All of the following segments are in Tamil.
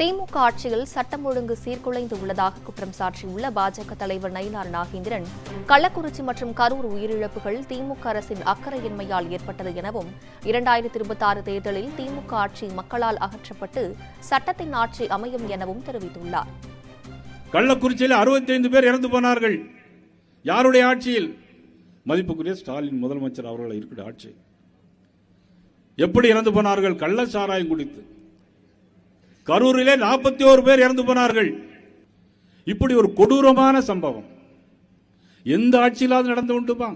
திமுக ஆட்சியில் சட்டம் ஒழுங்கு சீர்குலைந்து உள்ளதாக குற்றம் சாட்டியுள்ள பாஜக தலைவர் நயினார் நாகேந்திரன் கள்ளக்குறிச்சி மற்றும் கரூர் உயிரிழப்புகள் திமுக அரசின் அக்கறையின்மையால் ஏற்பட்டது எனவும் இரண்டாயிரத்தி இருபத்தி ஆறு தேர்தலில் திமுக ஆட்சி மக்களால் அகற்றப்பட்டு சட்டத்தின் ஆட்சி அமையும் எனவும் தெரிவித்துள்ளார். கள்ளக்குறிச்சியில் 65 பேர் இறந்து போனார்கள். யாருடைய ஆட்சியில்? மதிப்புக்குரிய ஸ்டாலின் முதலமைச்சர் அவர்கள் இருக்கிற ஆட்சி. எப்படி இறந்து போனார்கள்? கள்ள சாராயம் குடித்து. கரூரிலே 41 பேர் இறந்து போனார்கள். இப்படி ஒரு கொடூரமான சம்பவம். எந்த ஆட்சியிலாவது நடந்து உண்டுமா?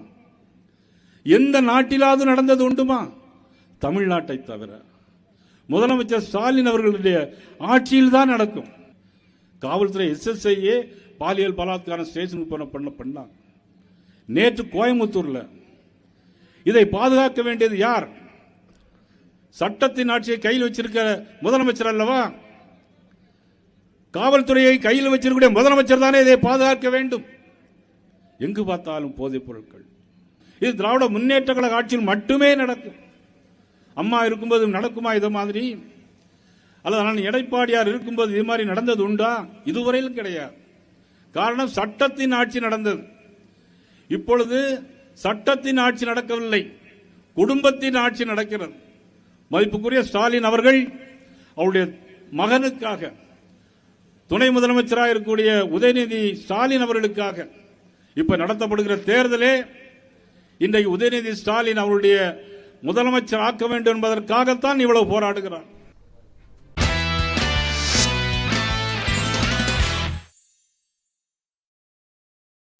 எந்த நாட்டிலாவது நடந்தது உண்டுமா? தமிழ்நாட்டை தவிர. முதலமைச்சர் ஸ்டாலின் அவர்களுடைய ஆட்சியில் தான் நடக்கும். காவல்துறை எஸ்எஸ்ஐயே பாலியல் பலாத்காரம் ஸ்டேஷனுக்கு போன பண்ண பண்ணாங்க நேற்று கோயம்புத்தூர்ல. இதை பாதுகாக்க வேண்டியது யார்? சட்டத்தின் ஆட்சியை கையில் வச்சிருக்கிற முதலமைச்சர் அல்லவா? காவல்துறையை கையில் வச்சிருக்கிற முதலமைச்சர் தானே இதை பாதுகாக்க வேண்டும். எங்கு பார்த்தாலும் போதைப் பொருட்கள். இது திராவிட முன்னேற்ற கழக ஆட்சியில் மட்டுமே நடக்கும். அம்மா இருக்கும்போது நடக்குமா இது மாதிரி? அல்லது நான் எடைப்பாடியார் இருக்கும்போது இது மாதிரி நடந்தது உண்டா? இதுவரையிலும் கிடையாது. காரணம் சட்டத்தின் ஆட்சி நடந்தது. இப்பொழுது சட்டத்தின் ஆட்சி நடக்கவில்லை. குடும்பத்தின் ஆட்சி நடக்கிறது. மதிப்புக்குரிய ஸ்டாலின் அவர்கள் அவருடைய மகனுக்காக துணை முதலமைச்சராக இருக்கக்கூடிய உதயநிதி ஸ்டாலின் அவர்களுக்காக இப்ப நடத்தப்படுகிற தேர்தலே இன்றைக்கு உதயநிதி ஸ்டாலின் அவருடைய முதலமைச்சர் ஆக்க வேண்டும் என்பதற்காகத்தான் இவ்வளவு போராடுகிறார்.